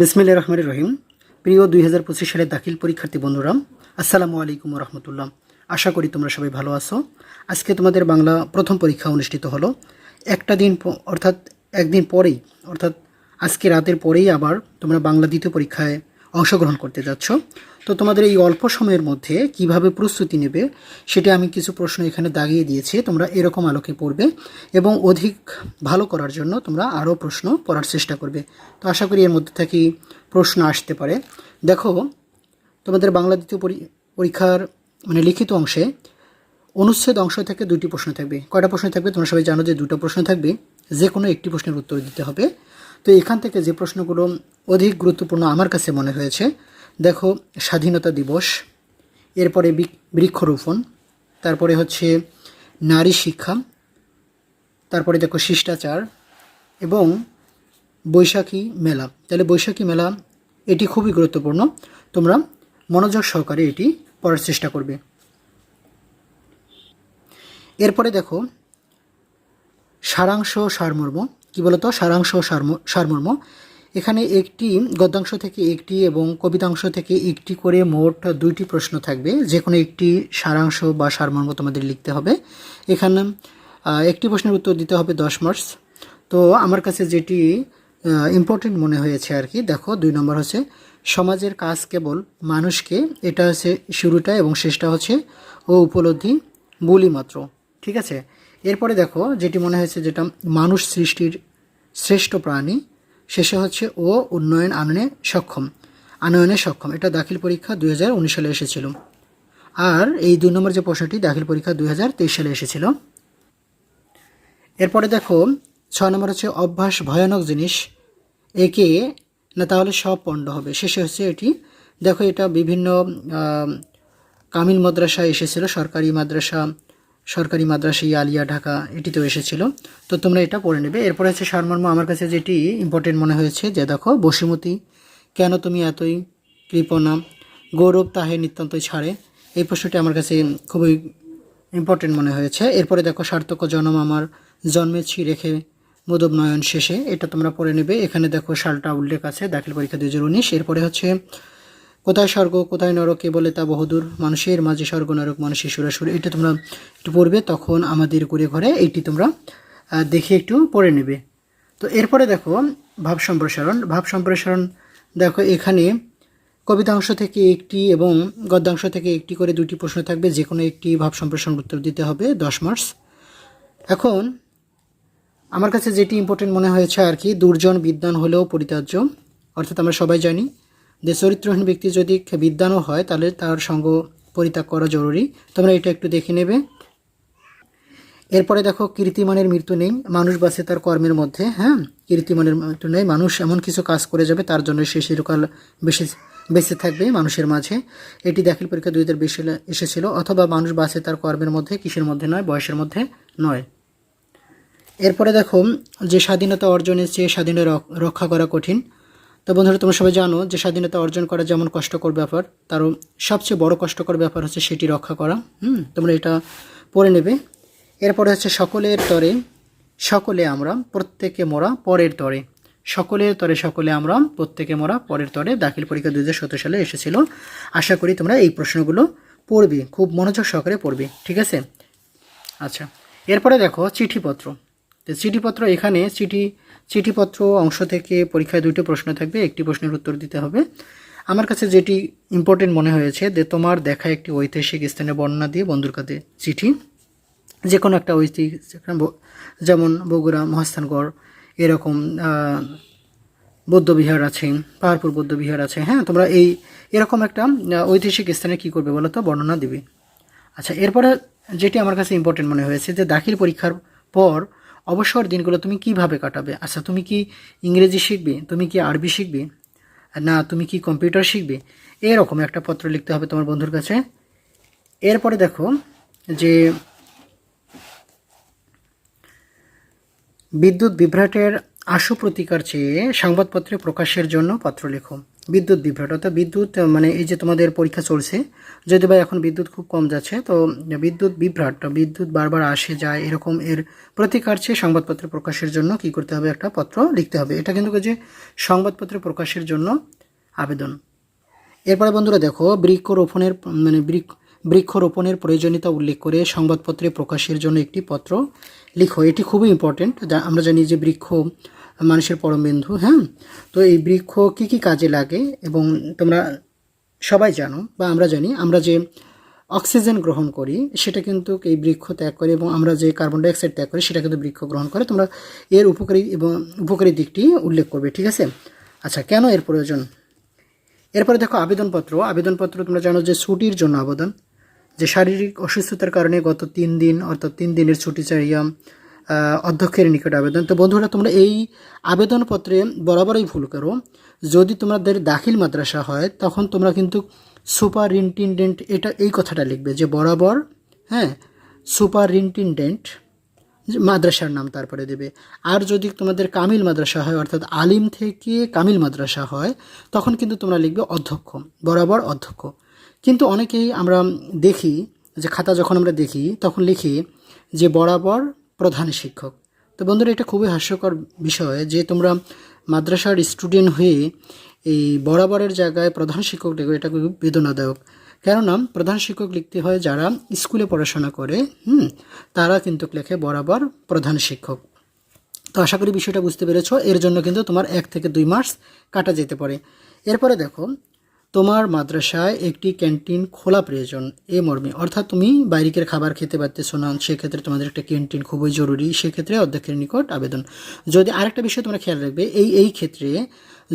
বিসমিল্লা রহমান রহিম। প্রিয় দুই হাজার পঁচিশ সালের দাখিল পরীক্ষার্থী বন্ধুরাম, আসসালামু আলাইকুম রহমতুল্লাহ। আশা করি তোমরা সবাই ভালো আছো। আজকে তোমাদের বাংলা প্রথম পরীক্ষা অনুষ্ঠিত হলো। একটা দিন অর্থাৎ একদিন পরেই, অর্থাৎ আজকে রাতের পরেই আবার তোমরা বাংলা দ্বিতীয় পরীক্ষায় অংশগ্রহণ করতে যাচ্ছ। তো তোমাদের এই অল্প সময়ের মধ্যে কীভাবে প্রস্তুতি নেবে সেটা আমি কিছু প্রশ্ন এখানে দাগিয়ে দিয়েছি। তোমরা এরকম আলোকে পড়বে এবং অধিক ভালো করার জন্য তোমরা আরও প্রশ্ন পড়ার চেষ্টা করবে। তো আশা করি এর মধ্যে থেকে প্রশ্ন আসতে পারে। দেখো, তোমাদের বাংলা দ্বিতীয় পরীক্ষার মানে লিখিত অংশে অনুচ্ছেদ অংশ থেকে দুটি প্রশ্ন থাকবে। কয়টা প্রশ্ন থাকবে? তোমরা সবাই জানো যে দুটো প্রশ্ন থাকবে। যে কোনো একটি প্রশ্নের উত্তর দিতে হবে। তো এখান থেকে যে প্রশ্নগুলো অধিক গুরুত্বপূর্ণ আমার কাছে মনে হয়েছে, দেখো, স্বাধীনতা দিবস, এরপরে বৃক- বৃক্ষরোপণ, তারপরে হচ্ছে নারী শিক্ষা, তারপরে দেখো শিষ্টাচার এবং বৈশাখী মেলা। তাহলে বৈশাখী মেলা, এটি খুবই গুরুত্বপূর্ণ। তোমরা মনোযোগ সহকারে এটি পড়ার চেষ্টা করবে। এরপরে দেখো, সারাংশ সারমর্ম কি বলতো? সারাংশ সারম- সারমর্ম। এখানে একটি গদ্যাংশ থেকে একটি এবং কবিতাংশ থেকে একটি করে মোট দুইটি প্রশ্ন থাকবে। যে কোনো একটি সারাংশ বা সারমর্ম তোমাদের লিখতে হবে। এখানে একটি প্রশ্নের উত্তর দিতে হবে দশ মার্কস। তো আমার কাছে যেটি ইম্পর্টেন্ট মনে হয়েছে আর কি দেখো, দুই নম্বর হচ্ছে, সমাজের কাজ কেবল মানুষকে, এটা হচ্ছে শুরুটা এবং শেষটা হচ্ছে, ও উপলব্ধি বলি মাত্র ঠিক আছে? এরপরে দেখো, যেটি মনে হয়েছে যেটা মানুষ সৃষ্টির শ্রেষ্ঠ প্রাণী, শেষে হচ্ছে ও উন্নয়ন আনয়নে সক্ষম আনয়নে সক্ষম। এটা দাখিল পরীক্ষা দুই হাজার উনিশ সালে এসেছিল। আর এই দুই নম্বর যে প্রশ্নটি দাখিল পরীক্ষা দুই হাজার তেইশ সালে এসেছিল। এরপরে দেখো, ছয় নম্বর হচ্ছে অভ্যাস ভয়ানক জিনিস, একে না তাহলে সব পণ্ড হবে। শেষে হচ্ছে এটি, দেখো এটা বিভিন্ন কামিল মাদ্রাসায় এসেছিল, সরকারি মাদ্রাসা সরকারি মাদ্রাসা আলিয়া ঢাকা, এটিতেও এসেছিল। তো তোমরা এটা পড়ে নেবে। এরপরে হচ্ছে সারমর্ম, আমার কাছে যেটি ইম্পর্টেন্ট মনে হয়েছে যে দেখো, বসুমতী, কেন তুমি এতই কৃপণা? গৌরব তাহে নিতান্তই ছাড়ে। এই প্রশ্নটি আমার কাছে খুবই ইম্পর্টেন্ট মনে হয়েছে। এরপরে দেখো, সার্থক জনম আমার জন্মেছি রেখে মদব নয়ন শেষে। এটা তোমরা পড়ে নেবে। এখানে দেখো, সালটা উল্লেখ আছে, দাখিল পরীক্ষা দুই হাজার উনিশ। এরপরে হচ্ছে কোথায় স্বর্গ, কোথায় নরক, কে বলে তা বহুদূর। মানুষের মাঝে স্বর্গ, নরক মানুষের সুরাসুর এটা তোমরা একটু পড়বে, তখন আমাদের ঘুরে ঘরে এইটি তোমরা দেখে একটু পড়ে নেবে। তো এরপরে দেখো, ভাব সম্প্রসারণ। ভাব সম্প্রসারণ, দেখো, এখানে কবিতাংশ থেকে একটি এবং গদ্যাংশ থেকে একটি করে দুটি প্রশ্ন থাকবে। যে কোনো একটি ভাব সম্প্রসারণ উত্তর দিতে হবে, দশ মার্কস। এখন, আমার কাছে যেটি ইম্পর্টেন্ট মনে হয়েছে আর কি, দুর্জন বিদ্যান হলেও পরিত্যাজ্য। অর্থাৎ আমরা সবাই জানি যে চরিত্রহীন ব্যক্তি যদি বিদ্যানও হয়, তাহলে তার সঙ্গ পরিত্যাগ করা জরুরি। তোমরা এটা একটু দেখে নেবে। এরপরে দেখো, কীর্তিমানের মৃত্যু নেই, মানুষ বাঁচে তার কর্মের মধ্যে হ্যাঁ? কীর্তিমানের মৃত্যু নেই, মানুষ এমন কিছু কাজ করে যাবে, তার জন্য সে চিরকাল বেশি বেঁচে থাকবে মানুষের মাঝে। এটি দাখিল পরীক্ষা দুই হাজার বিশ এসেছিল, অথবা মানুষ বাঁচে তার কর্মের মধ্যে, কিসের মধ্যে নয়, বয়সের মধ্যে নয়। এরপরে দেখো, যে স্বাধীনতা অর্জনের চেয়ে স্বাধীনতা রক- রক্ষা করা কঠিন। তো বন্ধুরা, তোমরা সবাই জানো যে স্বাধীনতা অর্জন করা যেমন কষ্টকর ব্যাপার, তারও সবচেয়ে বড় কষ্টকর ব্যাপার হচ্ছে সেটি রক্ষা করা। হুম, তোমরা এটা পড়ে নেবে। এরপরে হচ্ছে সকলের তরে সকলে আমরা, প্রত্যেকে মোরা পরের তরে। সকলের তরে সকলে আমরা, প্রত্যেকে মোরা পরের তরে। দাখিল পরীক্ষা দু হাজার সতেরো সালে এসেছিল। আশা করি তোমরা এই প্রশ্নগুলো পড়বে, খুব মনোযোগ সহকারে পড়বে, ঠিক আছে? আচ্ছা এরপরে দেখো চিঠিপত্র। চিঠিপত্র এখানে, চিঠি চিঠিপত্র অংশ থেকে পরীক্ষায় দুটো প্রশ্ন থাকবে, একটি প্রশ্নের উত্তর দিতে হবে। আমার কাছে যেটি ইম্পর্টেন্ট মনে হয়েছে, যে তোমার দেখা একটি ঐতিহাসিক স্থানে বর্ণনা দিয়ে বন্ধুর কাছে চিঠি। যে কোনো একটা ঐতিহাসিক যেমন বগুড়া, মহাস্থানগড়, এরকম বৌদ্ধবিহার আছে, পাহাড়পুর বৌদ্ধবিহার আছে হ্যাঁ? তোমরা এই, এরকম একটা ঐতিহাসিক স্থানে কী করবে বলো তো? বর্ণনা দিবে। আচ্ছা এরপরে যেটি আমার কাছে ইম্পর্টেন্ট মনে হয়েছে, যে দাখিল পরীক্ষার পর অবসর দিনগুলো তুমি কীভাবে কাটাবে? আচ্ছা তুমি কি ইংরেজি শিখবে? তুমি কি আরবি শিখবে? না, তুমি কি কম্পিউটার শিখবে? এরকম একটা পত্র লিখতে হবে তোমার বন্ধুর কাছে। এরপরে দেখো যে বিদ্যুৎ বিভ্রাটের আশু প্রতিকার চেয়ে সংবাদপত্রে প্রকাশের জন্য পত্র লেখো। বিদ্যুৎ বিভ্রাট। অর্থাৎ বিদ্যুৎ মানে এই যে তোমাদের পরীক্ষা চলছে, যদি বা এখন বিদ্যুৎ খুব কম যাচ্ছে, তো বিদ্যুৎ বিভ্রাট বিদ্যুৎ বারবার আসে, যায়, এরকম এর প্রতিকার চেয়ে সংবাদপত্রে প্রকাশের জন্য, কি করতে হবে, একটা পত্র লিখতে হবে। এটা কিন্তু যে সংবাদপত্রে প্রকাশের জন্য আবেদন। এরপরে বন্ধুরা দেখো, বৃক্ষরোপণের মানে বৃক্ষ, বৃক্ষরোপণের প্রয়োজনীয়তা উল্লেখ করে সংবাদপত্রে প্রকাশের জন্য একটি পত্র লিখো। এটি খুবই ইম্পর্টেন্ট আমরা জানি যে বৃক্ষ মানুষের পরম বিন্দু হ্যাঁ? তো এই বৃক্ষ কী কী কাজে লাগে এবং তোমরা সবাই জানো বা আমরা জানি আমরা যে অক্সিজেন গ্রহণ করি সেটা কিন্তু এই বৃক্ষ ত্যাগ করে এবং আমরা যে কার্বন ডাইঅক্সাইড ত্যাগ করি সেটা কিন্তু বৃক্ষ গ্রহণ করে। তোমরা এর উপকারী এবং উপকারী দিকটি উল্লেখ করবে ঠিক আছে? আচ্ছা কেন এর প্রয়োজন? এরপরে দেখো আবেদনপত্র। আবেদনপত্র তোমরা জানো যে ছুটির জন্য আবেদন যে শারীরিক অসুস্থতার কারণে গত তিন দিন অর্থাৎ তিন দিনের ছুটি আহ, অধ্যক্ষের নিকট আবেদন। তো বন্ধুরা, তোমরা এই আবেদনপত্রে বরাবরই ভুল করো। যদি তোমাদের দাখিল মাদ্রাসা হয়, তখন তোমরা কিন্তু সুপারিনটেন্ডেন্ট এটা এই কথাটা লিখবে যে বরাবর হ্যাঁ সুপারিনটেন্ডেন্ট মাদ্রাসার নাম তারপরে দেবে। আর যদি তোমাদের কামিল মাদ্রাসা হয়, অর্থাৎ আলিম থেকে কামিল মাদ্রাসা হয়, তখন কিন্তু তোমরা লিখবে অধ্যক্ষ, বরাবর অধ্যক্ষ। কিন্তু অনেকেই আমরা দেখি, যে খাতা যখন আমরা দেখি, তখন লিখি যে বরাবর প্রধান শিক্ষক। তো বন্ধুরা, এটা খুবই হাস্যকর বিষয় যে তোমরা মাদ্রাসার স্টুডেন্ট হয়ে এই বরাবরের জায়গায় প্রধান শিক্ষক দেখো, এটা খুব বেদনাদায়ক। কেননা প্রধান শিক্ষক লিখতে হয় যারা স্কুলে পড়াশোনা করে, হুম, তারা কিন্তু লেখে বরাবর প্রধান শিক্ষক। তো আশা করি বিষয়টা বুঝতে পেরেছ। এর জন্য কিন্তু তোমার এক থেকে দুই মাস কাটা যেতে পারে। এরপরে দেখো তোমার মাদ্রাসায় একটি ক্যান্টিন খোলা প্রয়োজন, এ মর্মে। অর্থাৎ তুমি বাইরের খাবার খেতে পারতেছো না, সেক্ষেত্রে তোমাদের একটা ক্যান্টিন খুবই জরুরি, সেক্ষেত্রে অধ্যক্ষের নিকট আবেদন। যদি আরেকটা বিষয় তোমরা খেয়াল রাখবে, এই এই ক্ষেত্রে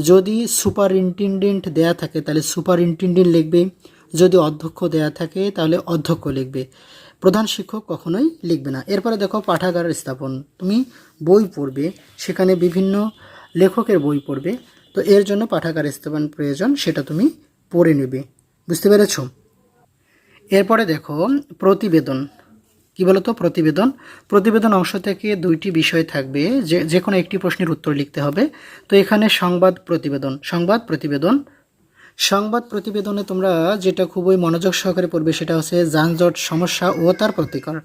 যদি সুপারিনটেন্ডেন্ট দেয়া থাকে, তাহলে সুপারিনটেন্ডেন্ট লিখবে। যদি অধ্যক্ষ দেয়া থাকে, তাহলে অধ্যক্ষ লিখবে। প্রধান শিক্ষক কখনোই লিখবে না। এরপরে দেখো, পাঠাগার স্থাপন। তুমি বই পড়বে, সেখানে বিভিন্ন লেখকের বই পড়বে। তো এর জন্য পাঠাগার স্থাপন প্রয়োজন, সেটা তুমি পড়ে নেবে। বুঝতে পেরেছ? এরপরে দেখো, প্রতিবেদন। কি বলতো? প্রতিবেদন। প্রতিবেদন অংশ থেকে দুইটি বিষয় থাকবে। যে যে কোনো একটি প্রশ্নের উত্তর লিখতে হবে। তো এখানে সংবাদ প্রতিবেদন। সংবাদ প্রতিবেদন। সংবাদ প্রতিবেদনে তোমরা যেটা খুবই মনোযোগ সহকারে পড়বে সেটা হচ্ছে যানজট, সমস্যা ও তার প্রতিকার।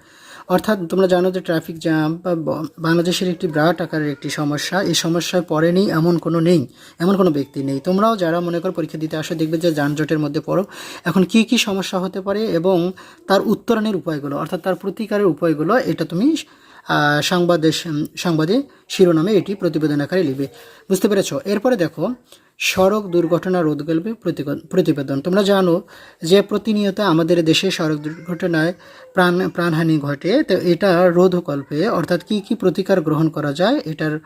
অর্থাৎ তোমরা জানো যে ট্রাফিক জ্যাম বা বাংলাদেশের একটি বিরাট আকারের একটি সমস্যা, এই সমস্যায় পড়েনি এমন কোনো নেই, এমন কোনো ব্যক্তি নেই। তোমরাও যারা মনে করো পরীক্ষা দিতে আসো, দেখবে যে যানজটের মধ্যে পড়ো। এখন কি কি সমস্যা হতে পারে এবং তার উত্তরণের উপায়গুলো, অর্থাৎ তার প্রতিকারের উপায়গুলো, এটা তুমি সংবাদে সংবাদে শিরোনামে এটি প্রতিবেদন আকারে লিখবে বুঝতে পেরেছ? এরপরে দেখো, সড়ক দুর্ঘটনা রোধকল্পে প্রতিক- প্রতিবেদন। তোমরা জানো যে প্রতিনিয়ত আমাদের দেশে সড়ক দুর্ঘটনায় প্রাণ, প্রাণহানি ঘটে। তো এটা রোধ রোধকল্পে অর্থাৎ কি কি প্রতিকার গ্রহণ করা যায়, এটার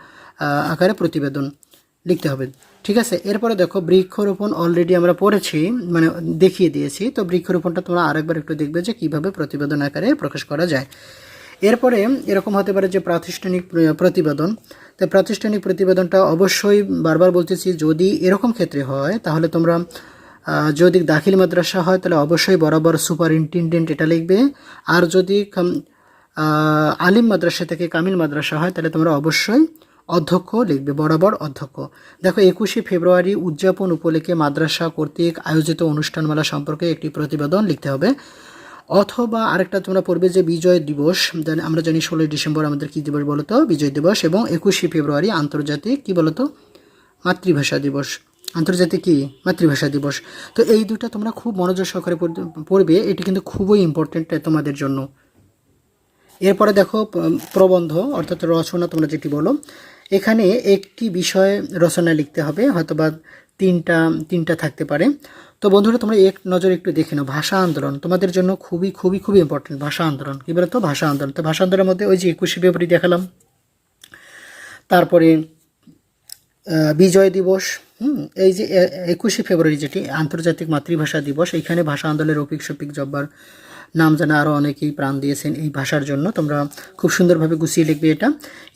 আকারে প্রতিবেদন লিখতে হবে। ঠিক আছে? এরপরে দেখো, বৃক্ষরোপণ অলরেডি আমরা পড়েছি মানে দেখিয়ে দিয়েছি। তো বৃক্ষরোপণটা তোমরা আরেকবার একটু দেখবে যে কীভাবে প্রতিবেদন আকারে প্রকাশ করা যায়। এরপরে এরকম হতে পারে যে প্রাতিষ্ঠানিক প্রতিবেদন। তো প্রাতিষ্ঠানিক প্রতিবেদনটা অবশ্যই বারবার বলতেছি, যদি এরকম ক্ষেত্রে হয়, তাহলে তোমরা যদি দাখিল মাদ্রাসা হয়, তাহলে অবশ্যই বরাবর সুপারিনটেন্ডেন্ট এটা লিখবে। আর যদি আলিম মাদ্রাসা থেকে কামিল মাদ্রাসা হয়, তাহলে তোমরা অবশ্যই অধ্যক্ষ লিখবে, বরাবর অধ্যক্ষ। দেখো, একুশে ফেব্রুয়ারি উদযাপন উপলক্ষে মাদ্রাসা কর্তৃক আয়োজিত অনুষ্ঠানমালা সম্পর্কে একটি প্রতিবেদন লিখতে হবে। অথবা আরেকটা তোমরা পড়বে যে বিজয় দিবস আমরা জানি ষোলোই ডিসেম্বর আমাদের কী দিবস বলতো? বিজয় দিবস এবং একুশে ফেব্রুয়ারি আন্তর্জাতিক কী বলতো? মাতৃভাষা দিবস। আন্তর্জাতিক কি? মাতৃভাষা দিবস। তো এই দুটা তোমরা খুব মনোযোগ সহকারে পড়বে, এটি কিন্তু খুবই ইম্পর্টেন্ট তোমাদের জন্য। এরপরে দেখো প্রবন্ধ, অর্থাৎ রচনা তোমরা যেটি বলো, এখানে একটি বিষয় রচনা লিখতে হবে, হয়তোবা তিনটা তিনটা থাকতে পারে। তো বন্ধুরা, তোমরা এক নজর একটু দেখে নাও, ভাষা আন্দোলন তোমাদের জন্য খুবই খুবই খুবই ইম্পর্টেন্ট ভাষা আন্দোলন। কী বলতো? ভাষা আন্দোলন। তো ভাষা আন্দোলনের মধ্যে ওই যে একুশে ফেব্রুয়ারি দেখালাম। তারপরে বিজয় দিবস, হুম, এই যে একুশে ফেব্রুয়ারি যেটি আন্তর্জাতিক মাতৃভাষা দিবস এইখানে ভাষা আন্দোলনের রফিক শফিক জব্বার নাম জানা আরও অনেকেই প্রাণ দিয়েছেন এই ভাষার জন্য। তোমরা খুব সুন্দরভাবে গুছিয়ে লিখবে এটা।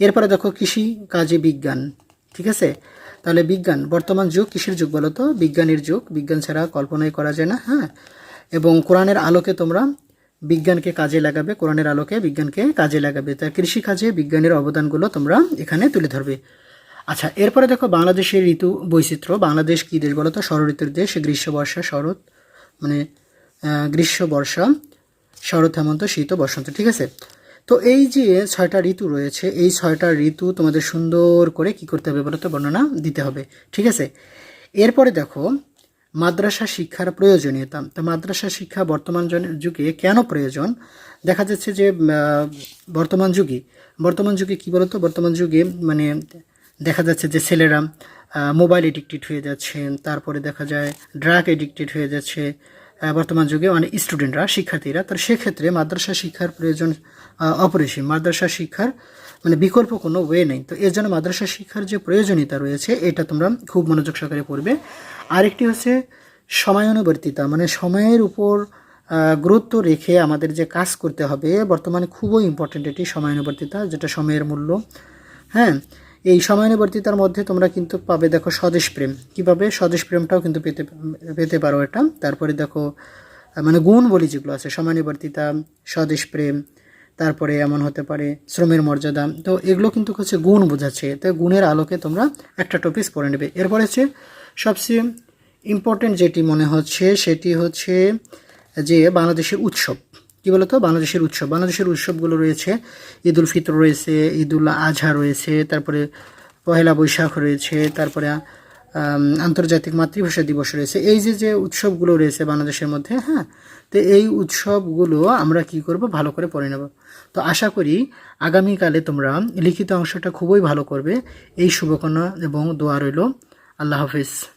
এরপরে দেখো কৃষি কাজে বিজ্ঞান, ঠিক আছে? তাহলে বিজ্ঞান, বর্তমান যুগ কিসের যুগ বলো তো? বিজ্ঞানের যুগ, বিজ্ঞান ছাড়া কল্পনাই করা যায় না হ্যাঁ? এবং কোরআনের আলোকে তোমরা বিজ্ঞানকে কাজে লাগাবে, কোরআনের আলোকে বিজ্ঞানকে কাজে লাগাবে। তা কৃষিকাজে বিজ্ঞানের অবদানগুলো তোমরা এখানে তুলে ধরবে। আচ্ছা এরপরে দেখো বাংলাদেশের ঋতু বৈচিত্র্য। বাংলাদেশ কী দেশ বলো তো? ঋতুর দেশ, গ্রীষ্ম বর্ষা, শরৎ মানে গ্রীষ্ম বর্ষা, শরৎ হেমন্ত, শীত বসন্ত, ঠিক আছে? তো এই যে ছয়টা ঋতু রয়েছে, এই ছয়টা ঋতু তোমাদের সুন্দর করে কি করতে হবে বলতো বর্ণনা দিতে হবে, ঠিক আছে? এরপরে দেখো, মাদ্রাসা শিক্ষার প্রয়োজনীয়তা। তো মাদ্রাসা শিক্ষা বর্তমান যুগে কেন প্রয়োজন? দেখা যাচ্ছে যে বর্তমান যুগে বর্তমান যুগে কি বলতো বর্তমান যুগে মানে দেখা যাচ্ছে যে ছেলেরা মোবাইল এডিক্টেড হয়ে যাচ্ছে, তারপরে দেখা যায় ড্রাগ এডিক্টেড হয়ে যাচ্ছে। বর্তমান যুগে অনেক স্টুডেন্টরা শিক্ষার্থীরা, তো সেক্ষেত্রে মাদ্রাসা শিক্ষার প্রয়োজন অপরিসীম মাদ্রাসা শিক্ষার মানে বিকল্প কোনো ওয়ে নেই। তো এর জন্য মাদ্রাসা শিক্ষার যে প্রয়োজনীয়তা রয়েছে, এটা তোমরা খুব মনোযোগ সহকারে পড়বে। আরেকটি হচ্ছে সময়ানুবর্তিতা মানে সময়ের উপর গুরুত্ব রেখে আমাদের যে কাজ করতে হবে, বর্তমানে খুবই ইম্পর্টেন্ট এটি সময়ানুবর্তিতা, যেটা সময়ের মূল্য। হ্যাঁ এই সময়ানুবর্তিতার মধ্যে তোমরা কিন্তু পাবে দেখো স্বদেশ প্রেম। কীভাবে? স্বদেশ প্রেমটাও কিন্তু পেতে পেতে পারো এটা। তারপরে দেখো মানে গুণ বলি যেগুলো আছে, সময়ানুবর্তিতা, স্বদেশ প্রেম তারপরে এমন হতে পারে শ্রমের মর্যাদা। তো এগুলো কিন্তু হচ্ছে গুণ বোঝাচ্ছে। তো গুণের আলোকে তোমরা একটা টপিক পড়ে নেবে। এরপরে হচ্ছে সবচেয়ে ইম্পর্টেন্ট যেটি মনে হচ্ছে সেটি হচ্ছে যে বাংলাদেশের উৎসব। কি বলতো? বাংলাদেশের উৎসব। বাংলাদেশের উৎসবগুলো রয়েছে। ঈদ উল ফিতর রয়েছে ঈদ উল আজহা রয়েছে, তারপরে পহেলা বৈশাখ রয়েছে, তারপরে আন্তর্জাতিক মাতৃভাষা দিবস রয়েছে। এই যে যে উৎসবগুলো রয়েছে বাংলাদেশের মধ্যে হ্যাঁ তো এই উৎসবগুলো আমরা কি করব? ভালো করে পড়ে নেব। তো আশা করি আগামীকালে তোমরা লিখিত অংশটা খুবই ভালো করবে। এই শুভকামনা এবং দোয়া রইল। আল্লাহ হাফিজ।